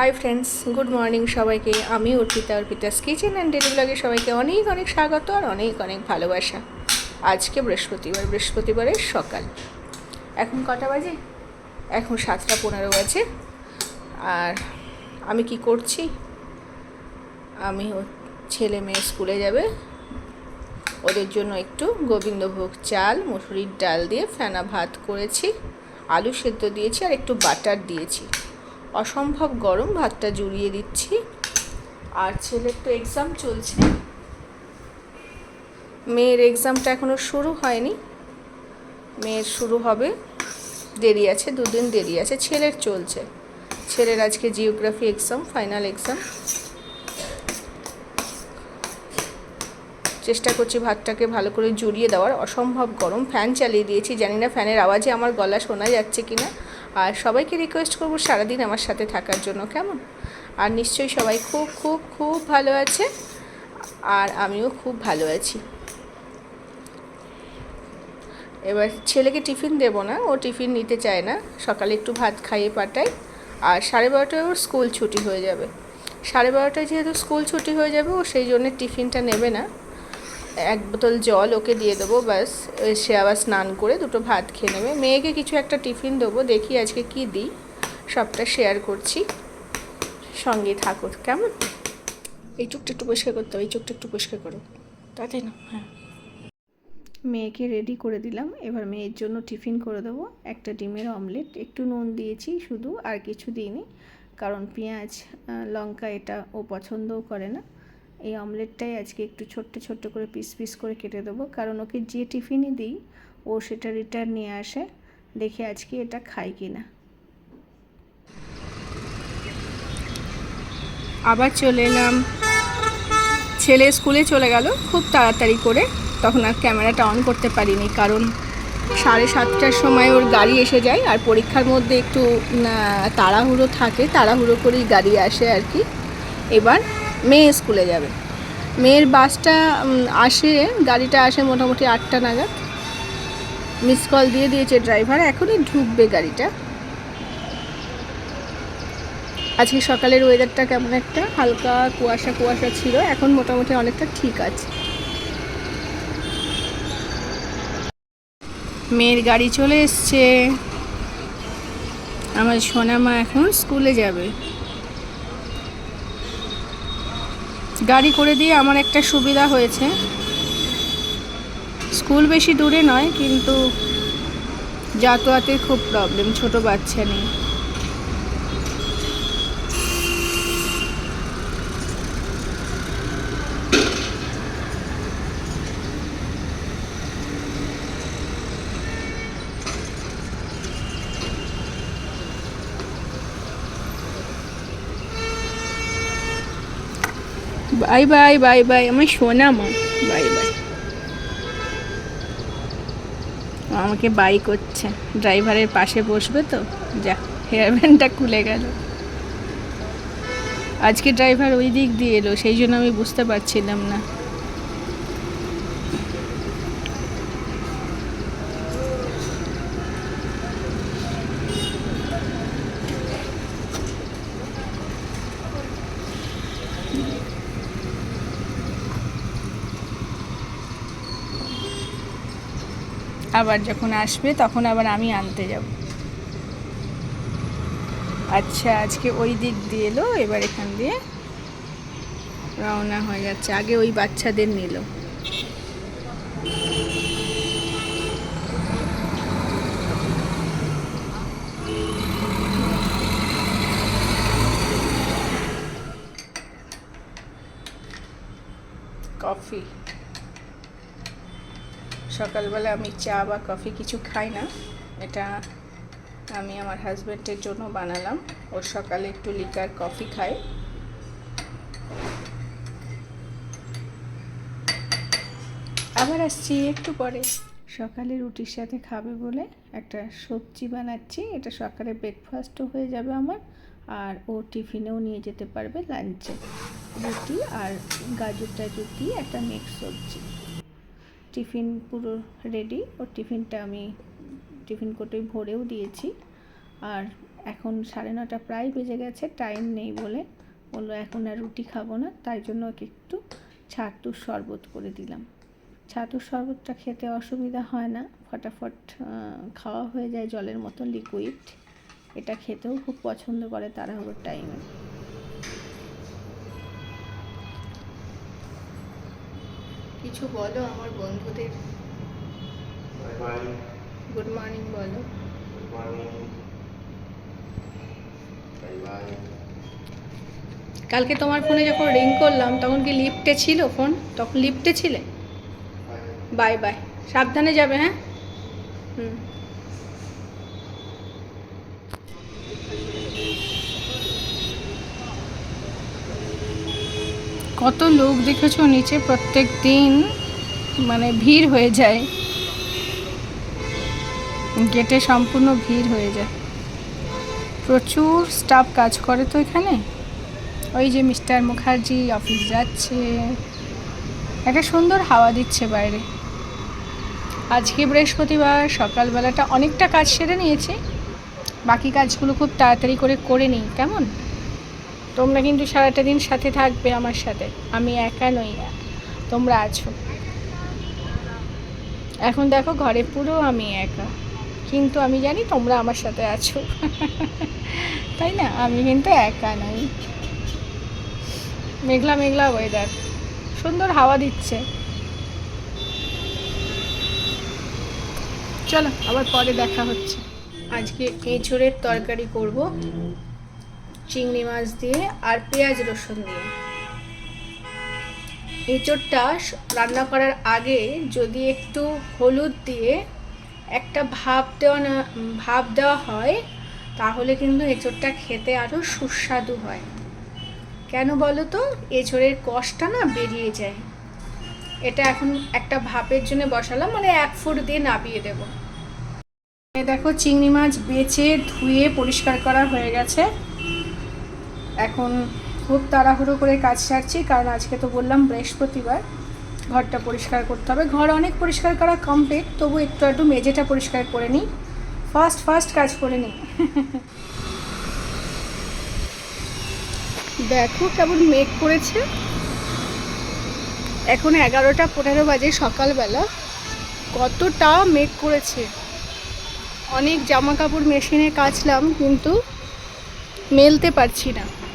Hi friends good morning সবাইকে। আমি Arpita, Arpita's kitchen and daily ব্লগে সবাইকে অনেক অনেক স্বাগত আর অনেক অনেক ভালোবাসা। আজকে বৃহস্পতিবার বৃহস্পতিবারের সকাল। এখন কটা বাজে? এখন সাতটা পনেরো বাজে। আর আমি কি করছি? আমি ছেলে মেয়ে স্কুলে যাবে। ওদের জন্য একটু গোবিন্দভোগ চাল, মুসুরির ডাল দিয়ে ফেনা ভাত করেছি, আলু সেদ্ধ দিয়েছি আর একটু বাটার দিয়েছি। অসম্ভব গরম, ভাতটা জুড়িয়ে দিচ্ছি। আর ছেলের তো এক্সাম চলছে। মেয়ের এক্সামটা এখনও শুরু হয়নি। মেয়ের শুরু হবে, দেরি আছে, দুদিন দেরি আছে। ছেলের চলছে। ছেলের আজকে জিওগ্রাফি এক্সাম ফাইনাল এক্সাম চেষ্টা করছি ভাতটাকে ভালো করে জড়িয়ে দেওয়ার। অসম্ভব গরম ফ্যান চালিয়ে দিয়েছি। জানি না ফ্যানের আওয়াজে আমার গলা শোনা যাচ্ছে কি না আর সবাইকে রিকোয়েস্ট করব সারাদিন আমার সাথে থাকার জন্য, কেমন? আর নিশ্চয়ই সবাই খুব খুব খুব ভালো আছে। আর আমিও খুব ভালো আছি। এবার ছেলেকে টিফিন দেবো না, ও টিফিন নিতে চায় না। সকালে একটু ভাত খাইয়ে পাঠাই। আর সাড়ে বারোটায় ওর স্কুল ছুটি হয়ে যাবে। সাড়ে বারোটায় যেহেতু স্কুল ছুটি হয়ে যাবে, ও সেই জন্য টিফিনটা নেবে না। এক বোতল জল ওকে দিয়ে দেবো, ব্যাস সে আবার স্নান করে দুটো ভাত খেয়ে নেবে। মেয়েকে কিছু একটা টিফিন দেবো, দেখি আজকে কি দিই, সবটা শেয়ার করছি। সঙ্গে থাকো, কেমন? এই চোখটা একটু পরিষ্কার করতে হবে, এই চোখটা একটু পরিষ্কার করো। তাতে না হ্যাঁ। মেয়েকে রেডি করে দিলাম, এবার মেয়ের জন্য টিফিন করে দেবো। একটা ডিমের অমলেট একটু নুন দিয়েছি শুধু, আর কিছু দিইনি, কারণ পেঁয়াজ লঙ্কা এটা ও পছন্দও করে না। এই অমলেটটাই আজকে একটু ছোট্ট ছোট্ট করে পিস পিস করে কেটে দেবো। কারণ ওকে যে টিফিনই দিই, ও সেটা রিটার্ন নিয়ে আসে, দেখে আজকে এটা খাই কি না আবার চলে এলাম। ছেলে স্কুলে চলে গেল, খুব তাড়াতাড়ি করে। তখন আর ক্যামেরাটা অন করতে পারিনি, কারণ সাড়ে সাতটার সময় ওর গাড়ি এসে যায়, আর পরীক্ষার মধ্যে একটু তাড়াহুড়ো থাকে, তাড়াহুড়ো করেই গাড়ি আসে আর কি। এবার মেয়ে স্কুলে যাবে। মেয়ের বাসটা আসে, গাড়িটা আসে মোটামুটি আটটা নাগাদ। মিস কল দিয়ে দিয়েছে ড্রাইভার এখনই ঢুকবে গাড়িটা। আজকে সকালের ওয়েদারটা কেমন একটা? হালকা কুয়াশা কুয়াশা ছিল, এখন মোটামুটি অনেকটা ঠিক আছে। মেয়ের গাড়ি চলে এসছে। আমার সোনামা এখন স্কুলে যাবে। গাড়ি করে দিয়ে আমার একটা সুবিধা হয়েছে। স্কুল বেশি দূরে নয়, কিন্তু যাতায়াতের খুব প্রবলেম ছোট বাচ্চা নেই। বাই বাই বাই বাই আমার সোনা মা বাই বাই আমাকে বাই করছে। ড্রাইভারের পাশে বসবে তো? যা হেয়ার ব্যান্ডটা খুলে গেল। আজকে ড্রাইভার ওই দিক দিয়ে এলো, সেই জন্য আমি বুঝতে পারছিলাম না। আবার যখন আসবে, তখন আবার আমি আনতে যাব। আচ্ছা আজকে ওই দিক দিয়ে এলো, এবার এখান দিয়ে রওনা হয়ে যাচ্ছে। আগে ওই বাচ্চাদের নিল। কফি। সকালবেলা আমি চা বা কফি কিছু খাই না। এটা আমি আমার হাজব্যান্ডের জন্য বানালাম। ও সকালে একটু লিকার কফি খায়। আবার আসছি একটু পরে। সকালে রুটির সাথে খাবে বলে একটা সবজি বানাচ্ছি। এটা সকালে ব্রেকফাস্টও হয়ে যাবে আমার। আর ও টিফিনেও নিয়ে যেতে পারবে লাঞ্চে রুটি আর গাজর টাজর একটা মিক্স সবজি। টিফিন পুরো রেডি ওর টিফিনটা আমি টিফিন কোটোয় ভরেও দিয়েছি। আর এখন সাড়ে নটা প্রায় বেজে গেছে টাইম নেই বলে। বলল, এখন আর রুটি খাব না। তাই জন্য ওকে একটু ছাতুর শরবত করে দিলাম। ছাতুর শরবতটা খেতে অসুবিধা হয় না। ফটাফট খাওয়া হয়ে যায় জলের মতো লিকুইড এটা খেতেও খুব পছন্দ করে তাড়াহুড়োর টাইমে কিছু বলো আমার বন্ধুদের. গুড মর্নিং বলো. কালকে তোমার ফোনে যখন রিং করলাম তখন কি লিফটে ছিল ফোন তখন লিফটে ছিলে? বাই বাই সাবধানে যাবে হ্যাঁ? কত লোক দেখেছ নিচে? প্রত্যেক দিন মানে ভিড় হয়ে যায়। গেটে সম্পূর্ণ ভিড় হয়ে যায়। প্রচুর স্টাফ কাজ করে তো এখানে। ওই যে মিস্টার মুখার্জি অফিস যাচ্ছে। একটা সুন্দর হাওয়া দিচ্ছে বাইরে। আজকে বৃহস্পতিবার, সকালবেলাটা অনেকটা কাজ সেরে নিয়েছি। বাকি কাজগুলো খুব তাড়াতাড়ি করে করে নিই, কেমন? তোমরা কিন্তু সারাটা দিন সাথে থাকবে আমার সাথে। আমি একা নই। তোমরা আছো। এখন দেখো ঘরে পুরো আমি একা। কিন্তু আমি জানি তোমরা আমার সাথে আছো। তাই না? আমি কিন্তু একা নই। মেঘলা মেঘলা ওয়েদার সুন্দর হাওয়া দিচ্ছে। চলো, আবার পরে দেখা হচ্ছে। আজকে এঁচড়ের তরকারি করব। চিংড়ি মাছ দিয়ে আর পেঁয়াজ রসুন দিয়ে। এঁচড়টা রান্না করার আগে যদি একটু হলুদ দিয়ে একটা ভাপ দেওয়া না ভাপ দেওয়া হয়, তাহলে কিন্তু এঁচড়টা খেতে আরও সুস্বাদু হয়। কেন বলো তো? এঁচড়ের কষটা না বেরিয়ে যায়। এটা এখন একটা ভাপের জন্য বসালাম মানে এক ফুট দিয়ে নাবিয়ে দেব। দেখো, চিংড়ি মাছ বেছে ধুয়ে পরিষ্কার করা হয়ে গেছে। এখন খুব তাড়াহুড়ো করে কাজ সারছি, কারণ আজকে তো বললাম বৃহস্পতিবার। ঘরটা পরিষ্কার করতে হবে। ঘর অনেক পরিষ্কার করা কমপ্লিট তবু একটু একটু মেঝেটা পরিষ্কার করে নিই। ফার্স্ট ফার্স্ট কাজ করে নিই। দেখো কেমন মেঘ করেছে। এখন এগারোটা পনেরো বাজে সকালবেলা। কতটা মেঘ করেছে। অনেক জামা কাপড় মেশিনে কাচলাম, কিন্তু মেলতে পারছি না।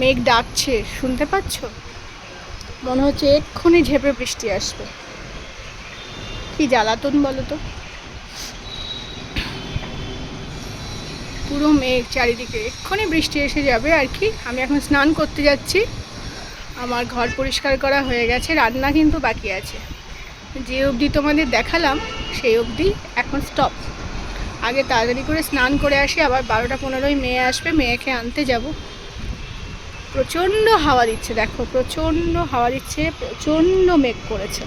মেঘ ডাকছে, শুনতে পাচ্ছ? মনে হচ্ছে এক্ষুনি ঝেপে বৃষ্টি আসবে। কি জ্বালাতন বলো তো? পুরো মেঘ চারিদিকে, এক্ষুনি বৃষ্টি এসে যাবে আর কি। আমি এখন স্নান করতে যাচ্ছি। আমার ঘর পরিষ্কার করা হয়ে গেছে, রান্না কিন্তু বাকি আছে। যে অবধি তোমাদের দেখালাম, সেই অবধি এখন স্টপ আগে তাড়াতাড়ি করে স্নান করে আসি, আবার বারোটা পনেরোই মেয়ে আসবে, মেয়েকে আনতে যাব। প্রচণ্ড হাওয়া দিচ্ছে, দেখো, প্রচণ্ড হাওয়া দিচ্ছে, প্রচণ্ড মেঘ করেছে।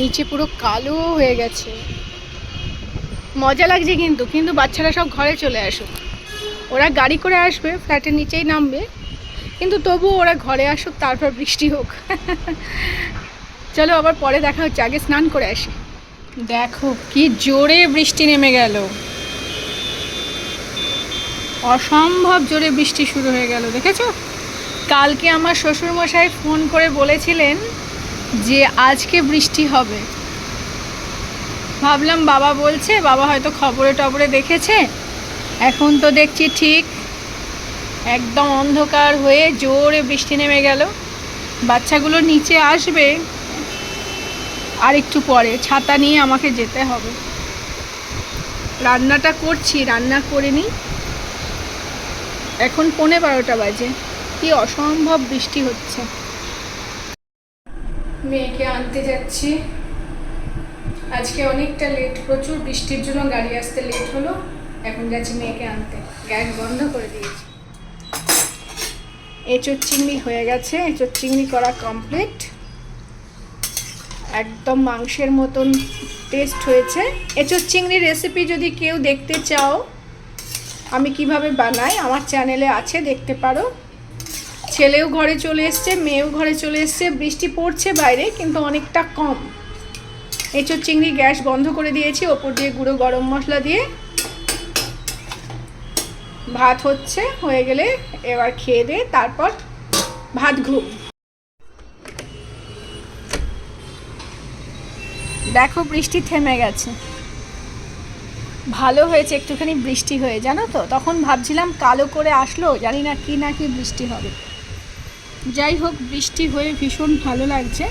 নিচে পুরো কালো হয়ে গেছে। মজা লাগছে কিন্তু কিন্তু বাচ্চারা সব ঘরে চলে আসুক। ওরা গাড়ি করে আসবে, ফ্ল্যাটের নিচেই নামবে, কিন্তু তবুও ওরা ঘরে আসুক, তারপর বৃষ্টি হোক। চলো আবার পরে দেখা হচ্ছে, আগে স্নান করে আসি। দেখো, কি জোরে বৃষ্টি নেমে গেল। অসম্ভব জোরে বৃষ্টি শুরু হয়ে গেল, দেখেছ? কালকে আমার শ্বশুরমশাই ফোন করে বলেছিলেন যে আজকে বৃষ্টি হবে। ভাবলাম বাবা বলছে, বাবা হয়তো খবরে টবরে দেখেছে। এখন তো দেখছি ঠিক একদম অন্ধকার হয়ে জোরে বৃষ্টি নেমে গেল। বাচ্চাগুলো নিচে আসবে আর একটু পরে ছাতা নিয়ে আমাকে যেতে হবে। রান্নাটা করছি, রান্না করে নিই। এখন পৌনে বারোটা বাজে। কি অসম্ভব বৃষ্টি হচ্ছে। মেয়েকে আনতে যাচ্ছি। আজকে অনেকটা লেট প্রচুর বৃষ্টির জন্য গাড়ি আসতে লেট হলো। এখন যাচ্ছি মেয়েকে আনতে। গ্যাস বন্ধ করে দিয়েছি। এঁচোর চিংড়ি হয়ে গেছে। এঁচোর চিংড়ি করা কমপ্লিট একদম মাংসের মতন টেস্ট হয়েছে। এঁচোর চিংড়ির রেসিপি যদি কেউ দেখতে চাও, আমি কীভাবে বানাই আমার চ্যানেলে আছে, দেখতে পারো। ছেলেও ঘরে চলে এসছে, মেয়েও ঘরে চলে এসছে, বৃষ্টি পড়ছে বাইরে, কিন্তু অনেকটা কম। এঁচোর চিংড়ি গ্যাস বন্ধ করে দিয়েছি, ওপর দিয়ে গুঁড়ো গরম মশলা দিয়ে। ভাত হচ্ছে, হয়ে গেলে এবার খেয়ে দিয়ে তারপর ভাত ঘুম। দেখো বৃষ্টি থেমে গেছে। ভালো হয়েছে, একটুখানি বৃষ্টি হয়ে, জানো তো? তখন ভাবছিলাম কালো করে আসলো, জানি না কি না কি বৃষ্টি হবে। যাই হোক, বৃষ্টি হয়ে ভীষণ ভালো লাগছে।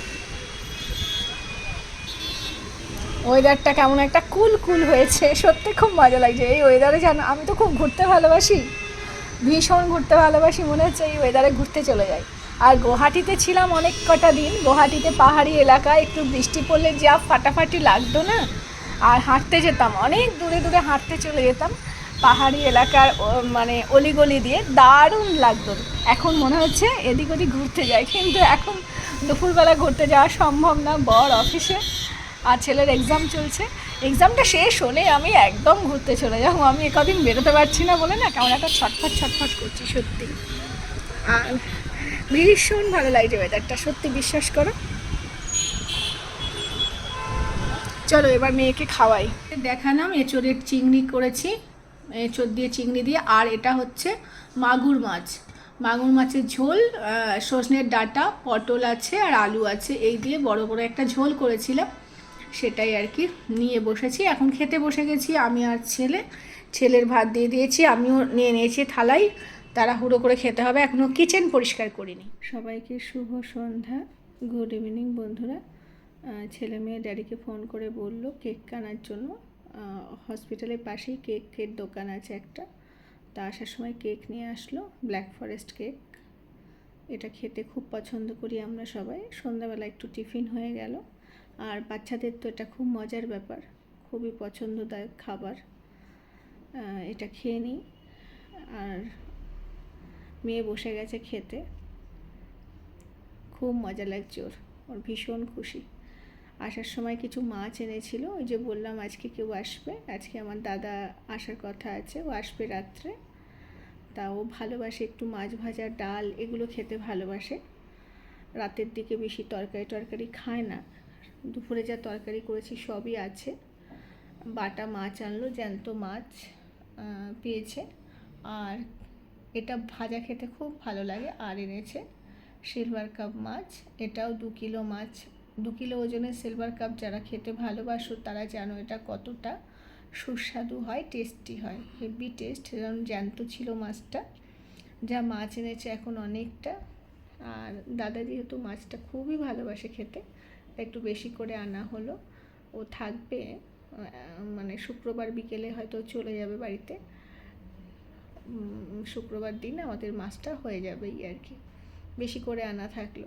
ওয়েদারটা কেমন একটা কুল কুল হয়েছে, সত্যি খুব মজা লাগছে। এই ওয়েদারে জানো আমি তো খুব ঘুরতে ভালোবাসি। ভীষণ ঘুরতে ভালোবাসি, মনে হচ্ছে এই ওয়েদারে ঘুরতে চলে যাই। আর গুয়াহাটিতে ছিলাম অনেক কটা দিন। গুয়াহাটিতে পাহাড়ি এলাকায় একটু বৃষ্টি পড়লে যা ফাটাফাটি লাগতো না, আর হাঁটতে যেতাম। অনেক দূরে দূরে হাঁটতে চলে যেতাম। পাহাড়ি এলাকার মানে অলিগলি দিয়ে দারুণ লাগতো। এখন মনে হচ্ছে এদিক ওদিক ঘুরতে যাই, কিন্তু এখন দুপুরবেলা ঘুরতে যাওয়া সম্ভব না, বর অফিসে আর ছেলের এক্সাম চলছে। এক্সামটা শেষ হলে আমি একদম ঘুরতে চলে যাব। আমি কদিন বেরোতে পারছি না বলে না, কেমন একটা ছটফট ছটফট করছি, সত্যি। আর ভীষণ ভালো লাগছে ওয়েদারটা সত্যি বিশ্বাস করো। চলো এবার মেয়েকে খাওয়াই। দেখালাম, এঁচোড়ের চিংড়ি করেছি। এঁচোড় দিয়ে চিংড়ি দিয়ে, আর এটা হচ্ছে মাগুর মাছ। মাগুর মাছের ঝোল সজনের ডাটা, পটল আছে আর আলু আছে। এই দিয়ে বড় বড় একটা ঝোল করেছিলাম। সেটাই আর কি নিয়ে বসেছি। এখন খেতে বসে গেছি আমি আর ছেলে। ছেলের ভাত দিয়ে দিয়েছি, আমিও নিয়ে নিয়েছি থালাই তাড়াহুড়ো করে খেতে হবে এখনও কিচেন পরিষ্কার করিনি। সবাইকে শুভ সন্ধ্যা। গুড ইভিনিং বন্ধুরা। ছেলে মেয়ে ড্যাডিকে ফোন করে বলল কেক কেনার জন্য। হসপিটালের পাশেই কেকের দোকান আছে একটা। তা আসার সময় কেক নিয়ে আসলো ব্ল্যাক ফরেস্ট কেক এটা খেতে খুব পছন্দ করি আমরা সবাই। সন্ধ্যাবেলা একটু টিফিন হয়ে গেল। আর বাচ্চাদের তো এটা খুব মজার ব্যাপার, খুবই পছন্দদায়ক খাবার। এটা খেয়ে নিই। আর মেয়ে বসে গেছে খেতে। খুব মজা লাগছে ওর ওর ভীষণ খুশি। আসার সময় কিছু মাছ এনেছিল, ওই যে বললাম আজকে কেউ আসবে, আজকে আমার দাদা আসার কথা আছে, ও আসবে রাত্রে। তা ও ভালোবাসে একটু মাছ ভাজা, ডাল, এগুলো খেতে ভালোবাসে। রাতের দিকে বেশি তরকারি টরকারি খায় না। দুপুরে যা তরকারি করেছি সবই আছে। বাটা মাছ আনলো, জ্যান্ত মাছ পেয়েছে। আর এটা ভাজা খেতে খুব ভালো লাগে, আর এনেছে সিলভার কাপ মাছ। এটাও দু কিলো মাছ। দু কিলো ওজনের সিলভার কাপ যারা খেতে ভালোবাসো, তারা জানো এটা কতটা সুস্বাদু হয় টেস্টি হয়। হেভি টেস্ট যেমন জ্যান্ত ছিল মাছটা। যা মাছ এনেছে এখন অনেকটা। আর দাদা যেহেতু মাছটা খুবই ভালোবাসে খেতে একটু বেশি করে আনা হলো। ও থাকবে মানে শুক্রবার বিকেলে হয়তো চলে যাবে বাড়িতে। শুক্রবার দিন আমাদের মাছটা হয়ে যাবে আর কি। বেশি করে আনা থাকল।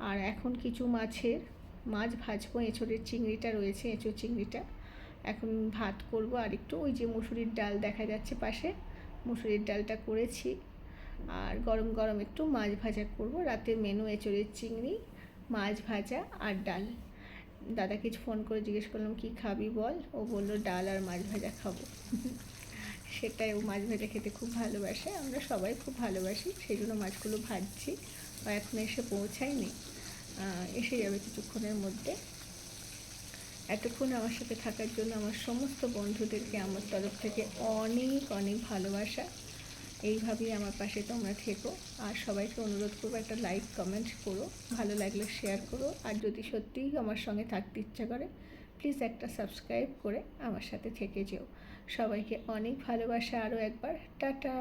আর এখন কিছু মাছের মাছ ভাজবো, এঁচোড়ের চিংড়িটা রয়েছে, এঁচোড় চিংড়িটা। এখন ভাত করব, আর একটু ওই যে মুসুরির ডাল দেখা যাচ্ছে পাশে, মুসুরির ডালটা করেছি। আর গরম গরম একটু মাছ ভাজা করব রাতের মেনু এঁচোড়ের চিংড়ি, মাছ ভাজা আর ডাল। দাদাকে ফোন করে জিজ্ঞেস করলাম, কি খাবি বল? ও বলল, ডাল আর মাছ ভাজা খাব। সেটাই ও মাছ ভেজে খেতে খুব ভালোবাসে, আমরা সবাই খুব ভালোবাসি, সেই জন্য মাছগুলো ভাজছি, ও এখন এসে পৌঁছায়নি এসে যাবে কিছুক্ষণের মধ্যে। এতক্ষণ আমার সাথে থাকার জন্য আমার সমস্ত বন্ধুদেরকে আমার তরফ থেকে অনেক অনেক ভালোবাসা। এইভাবেই আমার পাশে তোমরা থেকো, আর সবাইকে অনুরোধ করব একটা লাইক কমেন্ট করো, ভালো লাগলে শেয়ার করো, আর যদি সত্যিই আমার সঙ্গে থাকতে ইচ্ছা করে প্লিজ একটা সাবস্ক্রাইব করে আমার সাথে থেকে যেও। সবাইকে অনেক ভালোবাসা আরও একবার। টাটা!